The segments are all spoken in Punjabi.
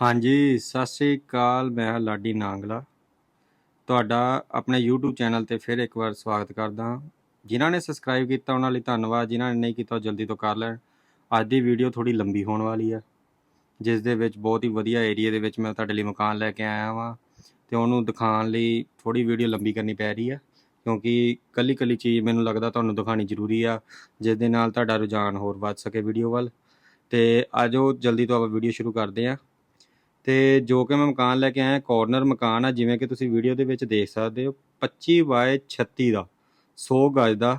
ਹਾਂਜੀ, ਸਤਿ ਸ੍ਰੀ ਅਕਾਲ, ਮੈਂ ਹਾਂ ਲਾਡੀ ਨਾਂਗਲਾ। ਤੁਹਾਡਾ ਆਪਣੇ YouTube ਚੈਨਲ ਤੇ ਫਿਰ ਇੱਕ ਵਾਰ ਸਵਾਗਤ ਕਰਦਾ ਹਾਂ। ਜਿਨ੍ਹਾਂ ਨੇ ਸਬਸਕ੍ਰਾਈਬ ਕੀਤਾ, ਉਹਨਾਂ ਲਈ ਧੰਨਵਾਦ। ਜਿਨ੍ਹਾਂ ਨੇ ਨਹੀਂ ਕੀਤਾ, ਉਹ ਜਲਦੀ ਤੋਂ ਕਰ ਲੈਣ। ਅੱਜ ਦੀ ਵੀਡੀਓ ਥੋੜੀ ਲੰਬੀ ਹੋਣ ਵਾਲੀ ਹੈ ਜਿਸ ਦੇ ਵਿੱਚ ਬਹੁਤ ਹੀ ਵਧੀਆ ਏਰੀਆ ਦੇ ਵਿੱਚ ਮੈਂ ਤੁਹਾਡੇ ਲਈ ਮਕਾਨ ਲੈ ਕੇ ਆਇਆ ਹਾਂ ਤੇ ਉਹਨੂੰ ਦਿਖਾਉਣ ਲਈ ਥੋੜੀ ਵੀਡੀਓ ਲੰਬੀ ਕਰਨੀ ਪੈ ਰਹੀ ਹੈ ਕਿਉਂਕਿ ਕੱਲੀ ਕੱਲੀ ਚੀਜ਼ ਮੈਨੂੰ ਲੱਗਦਾ ਤੁਹਾਨੂੰ ਦਿਖਾਣੀ ਜ਼ਰੂਰੀ ਆ, ਜਿਸ ਦੇ ਨਾਲ ਤੁਹਾਡਾ ਰੁਝਾਨ ਹੋਰ ਵੱਧ ਸਕੇ ਵੀਡੀਓ ਵੱਲ। ਤੇ ਆਜੋ ਜਲਦੀ ਤੋਂ ਆਪਾਂ ਵੀਡੀਓ ਸ਼ੁਰੂ ਕਰਦੇ ਹਾਂ। ਤੇ ਜੋ ਕਿ ਮੈਂ ਮਕਾਨ ਲੈ ਕੇ ਆਇਆ ਕਾਰਨਰ ਮਕਾਨ ਆ, ਜਿਵੇਂ ਕਿ ਤੁਸੀਂ ਵੀਡੀਓ ਦੇ ਵਿੱਚ ਦੇਖ ਸਕਦੇ ਹੋ 25 ਬਾਏ 36 ਦਾ 100 ਗਜ ਦਾ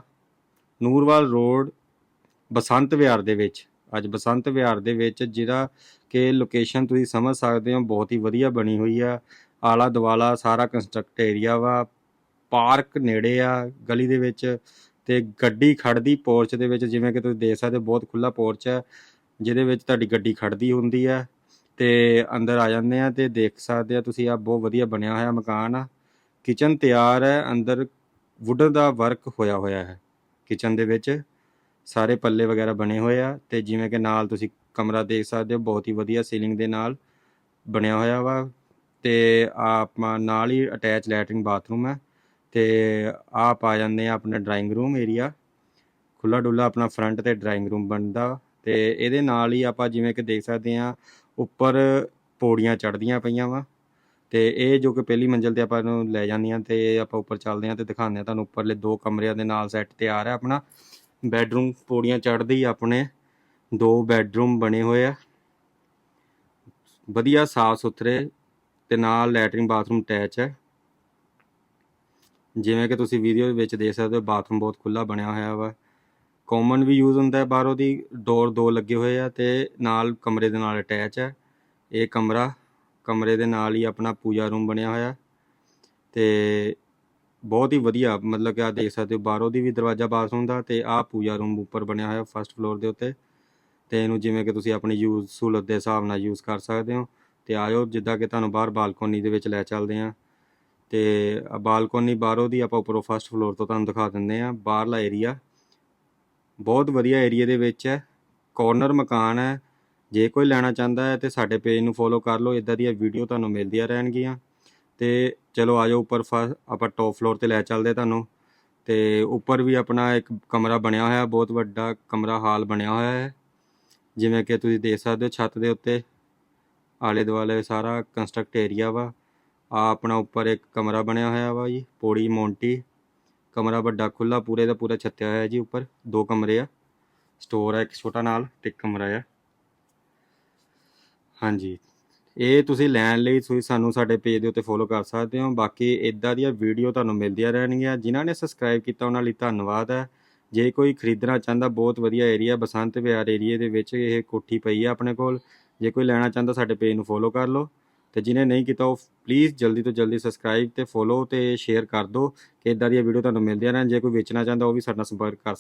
ਨੂਰਵਾਲ ਰੋਡ, ਬਸੰਤ ਵਿਹਾਰ ਦੇ ਵਿੱਚ। ਅੱਜ ਬਸੰਤ ਵਿਹਾਰ ਦੇ ਵਿੱਚ ਜਿਹੜਾ ਕਿ ਲੋਕੇਸ਼ਨ ਤੁਸੀਂ ਸਮਝ ਸਕਦੇ ਹੋ, ਬਹੁਤ ਹੀ ਵਧੀਆ ਬਣੀ ਹੋਈ ਆ। ਆਲਾ ਦਵਾਲਾ ਸਾਰਾ ਕੰਸਟਰਕਟ ਏਰੀਆ ਵਾ, ਪਾਰਕ ਨੇੜੇ ਆ ਗਲੀ ਦੇ ਵਿੱਚ ਤੇ ਗੱਡੀ ਖੜਦੀ ਪੋਰਚ ਦੇ ਵਿੱਚ, ਜਿਵੇਂ ਕਿ ਤੁਸੀਂ ਦੇਖ ਸਕਦੇ ਹੋ, ਬਹੁਤ ਖੁੱਲਾ ਪੋਰਚ ਹੈ ਜਿਹਦੇ ਵਿੱਚ ਤੁਹਾਡੀ ਗੱਡੀ ਖੜਦੀ ਹੁੰਦੀ ਹੈ ਤੇ ਅੰਦਰ ਆ ਜਾਂਦੇ ਆ ਤੇ ਦੇਖ ਸਕਦੇ ਆ ਤੁਸੀਂ ਆ ਬਹੁਤ ਵਧੀਆ ਬਣਿਆ ਹੋਇਆ ਮਕਾਨ ਆ। ਕਿਚਨ ਤਿਆਰ ਹੈ, ਅੰਦਰ ਵੁੱਡਨ ਦਾ ਵਰਕ ਹੋਇਆ ਹੋਇਆ ਹੈ ਕਿਚਨ ਦੇ ਵਿੱਚ। ਸਾਰੇ ਪੱਲੇ ਵਗੈਰਾ ਬਣੇ ਹੋਏ ਆ ਤੇ ਜਿਵੇਂ ਕਿ ਨਾਲ ਤੁਸੀਂ ਕਮਰਾ ਦੇਖ ਸਕਦੇ ਹੋ, ਬਹੁਤ ਹੀ ਵਧੀਆ ਸੀਲਿੰਗ ਦੇ ਨਾਲ ਬਣਿਆ ਹੋਇਆ ਵਾ। ਤੇ ਆਪਾਂ ਨਾਲ ਹੀ ਅਟੈਚ ਲੈਟਰਿੰਗ ਬਾਥਰੂਮ ਹੈ ਤੇ ਆਪ ਆ ਜਾਂਦੇ ਆ ਆਪਣਾ ਡਰਾਇੰਗ ਰੂਮ ਏਰੀਆ ਖੁੱਲਾ ਡੁੱਲਾ ਆਪਣਾ ਫਰੰਟ ਤੇ ਡਰਾਇੰਗ ਰੂਮ ਬਣਦਾ ਤੇ ਇਹਦੇ ਨਾਲ ਹੀ ਆਪਾਂ ਜਿਵੇਂ ਕਿ ਦੇਖ ਸਕਦੇ ਆ ਉੱਪਰ ਪੌੜੀਆਂ ਚੜ੍ਹਦੀਆਂ ਪਈਆਂ ਵਾ ਤੇ ਇਹ ਜੋ ਕਿ ਪਹਿਲੀ ਮੰਜ਼ਲ ਤੇ ਆਪਾਂ ਨੂੰ ਲੈ ਜਾਂਦੀਆਂ ਤੇ ਆਪਾਂ ਉੱਪਰ ਚੱਲਦੇ ਆ ਤੇ ਦਿਖਾਉਂਦੇ ਆ ਤੁਹਾਨੂੰ ਉੱਪਰਲੇ ਦੋ ਕਮਰਿਆਂ ਦੇ ਨਾਲ ਸੈੱਟ ਤਿਆਰ ਹੈ ਆਪਣਾ। ਬੈੱਡਰੂਮ ਪੌੜੀਆਂ ਚੜ੍ਹਦੇ ਆਪਣੇ ਦੋ ਬੈੱਡਰੂਮ ਬਣੇ ਹੋਏ ਆ। ਵਧੀਆ ਸਾਫ਼ ਸੁਥਰੇ ਤੇ ਨਾਲ ਲੈਟਰਿੰਗ ਬਾਥਰੂਮ ਅਟੈਚ ਹੈ। ਜਿਵੇਂ ਕਿ ਤੁਸੀਂ ਵੀਡੀਓ ਵਿੱਚ ਦੇਖ ਸਕਦੇ ਹੋ ਬਾਥਰੂਮ ਬਹੁਤ ਖੁੱਲਾ ਬਣਿਆ ਹੋਇਆ ਵਾ। ਕਾਮਨ ਵੀ ਯੂਜ਼ ਹੁੰਦਾ ਹੈ, ਬਾਹਰੋਂ ਦੀ ਡੋਰ ਦੋ ਲੱਗੇ ਹੋਏ ਆ ਤੇ ਨਾਲ ਕਮਰੇ ਦੇ ਨਾਲ ਅਟੈਚ ਹੈ। ਇਹ ਕਮਰਾ, ਕਮਰੇ ਦੇ ਨਾਲ ਹੀ ਆਪਣਾ ਪੂਜਾ ਰੂਮ ਬਣਿਆ ਹੋਇਆ। ਤੇ ਬਹੁਤ ਹੀ ਵਧੀਆ, ਮਤਲਬ ਕਿ ਆ ਦੇਖ ਸਕਦੇ ਹੋ, ਬਾਹਰੋਂ ਦੀ ਵੀ ਦਰਵਾਜ਼ਾ ਬਾਥਰੂਮ ਦਾ ਤੇ ਆਹ ਪੂਜਾ ਰੂਮ ਉੱਪਰ ਬਣਿਆ ਹੋਇਆ ਫਰਸਟ ਫਲੋਰ ਦੇ ਉੱਤੇ। ਤੇ ਇਹਨੂੰ ਜਿਵੇਂ ਕਿ ਤੁਸੀਂ ਆਪਣੀ ਯੂਜ਼ ਸਹੂਲਤ ਦੇ ਹਿਸਾਬ ਨਾਲ ਯੂਜ਼ ਕਰ ਸਕਦੇ ਹੋ। ਤੇ ਆਇਓ, ਜਿੱਦਾਂ ਕਿ ਤੁਹਾਨੂੰ ਬਾਹਰ ਬਾਲਕੋਨੀ ਦੇ ਵਿੱਚ ਲੈ ਚੱਲਦੇ ਹਾਂ। ਤੇ ਬਾਲਕੋਨੀ ਬਾਹਰੋਂ ਦੀ ਆਪਾਂ ਉੱਪਰੋਂ ਫਰਸਟ ਫਲੋਰ ਤੋਂ ਤੁਹਾਨੂੰ ਦਿਖਾ ਦਿੰਦੇ ਹਾਂ। ਬਾਹਰਲਾ ਏਰੀਆ ਬਹੁਤ ਵਧੀਆ ਏਰੀਆ ਦੇ ਵਿੱਚ ਹੈ। ਕੋਰਨਰ ਮਕਾਨ ਹੈ। ਜੇ ਕੋਈ ਲੈਣਾ ਚਾਹੁੰਦਾ ਹੈ ਤੇ ਸਾਡੇ ਪੇਜ ਨੂੰ ਫੋਲੋ ਕਰ ਲਓ। ਇਦਾਂ ਦੀਆਂ ਵੀਡੀਓ ਤੁਹਾਨੂੰ ਮਿਲਦੀਆਂ ਰਹਿਣਗੀਆਂ। ਤੇ ਚਲੋ ਆਜੋ ਉੱਪਰ ਫ- ਆਪਾਂ ਟੌਪ ਫਲੋਰ ਤੇ ਲੈ ਚੱਲਦੇ ਤੁਹਾਨੂੰ। ਤੇ ਉੱਪਰ ਵੀ ਆਪਣਾ ਇੱਕ ਕਮਰਾ ਬਣਿਆ ਹੋਇਆ, ਬਹੁਤ ਵੱਡਾ ਕਮਰਾ ਹਾਲ ਬਣਿਆ ਹੋਇਆ ਹੈ। ਜਿਵੇਂ ਕਿ ਤੁਸੀਂ ਦੇਖ ਸਕਦੇ ਹੋ ਛੱਤ ਦੇ ਉੱਤੇ। ਆਲੇ ਦੁਆਲੇ ਸਾਰਾ ਕੰਸਟਰਕਟ ਏਰੀਆ ਵਾ। ਆ ਆਪਣਾ ਉੱਪਰ ਇੱਕ ਕਮਰਾ ਬਣਿਆ ਹੋਇਆ ਵਾ ਜੀ, ਪੌੜੀ ਮੌਂਟੀ। ਕਮਰਾ ਵੱਡਾ ਖੁੱਲਾ ਪੂਰੇ ਦਾ ਪੂਰਾ ਛੱਤਿਆ ਹੋਇਆ ਜੀ ਉੱਪਰ, ਦੋ ਕਮਰੇ ਆ। ਸਟੋਰ ਆ ਇੱਕ ਛੋਟਾ ਨਾਲ, ਤੇ ਇੱਕ ਕਮਰਾ ਆ। ਹਾਂਜੀ। ਇਹ ਤੁਸੀਂ ਲੈਣ ਲਈ ਤੁਸੀਂ ਸਾਨੂੰ ਸਾਡੇ ਪੇਜ ਦੇ ਉੱਤੇ ਫੋਲੋ ਕਰ ਸਕਦੇ ਹੋ। ਬਾਕੀ ਇਦਾਂ ਦੀਆਂ ਵੀਡੀਓ ਤੁਹਾਨੂੰ ਮਿਲਦੀਆਂ ਰਹਿਣਗੀਆਂ। ਜਿਨ੍ਹਾਂ ਨੇ ਸਬਸਕ੍ਰਾਈਬ ਕੀਤਾ, ਉਹਨਾਂ ਲਈ ਧੰਨਵਾਦ ਹੈ। ਜੇ ਕੋਈ ਖਰੀਦਣਾ ਚਾਹੁੰਦਾ, ਬਹੁਤ ਵਧੀਆ ਏਰੀਆ ਬਸੰਤ ਵਿਹਾਰ ਏਰੀਏ ਦੇ ਵਿੱਚ ਇਹ ਕੋਠੀ ਪਈ ਆ ਆਪਣੇ ਕੋਲ। ਜੇ ਕੋਈ ਲੈਣਾ ਚਾਹੁੰਦਾ, ਸਾਡੇ ਪੇਜ ਨੂੰ ਫੋਲੋ ਕਰ ਲਓ। ਤੇ ਜਿਹਨੇ ਨਹੀਂ ਕੀਤਾ ਉਹ ਪਲੀਜ਼ ਜਲਦੀ ਤੋਂ ਜਲਦੀ ਸਬਸਕ੍ਰਾਈਬ ਤੇ ਫੋਲੋ ਤੇ ਸ਼ੇਅਰ ਕਰ ਦਿਓ, ਕਿ ਇਦਾਂ ਦੀਆਂ ਵੀਡੀਓ ਤੁਹਾਨੂੰ ਮਿਲਦੀਆਂ ਰਹਿਣ, ਜੇ ਕੋਈ ਵੇਚਣਾ ਚਾਹੁੰਦਾ ਉਹ ਵੀ ਸਾਡੇ ਨਾਲ ਸੰਪਰਕ ਕਰ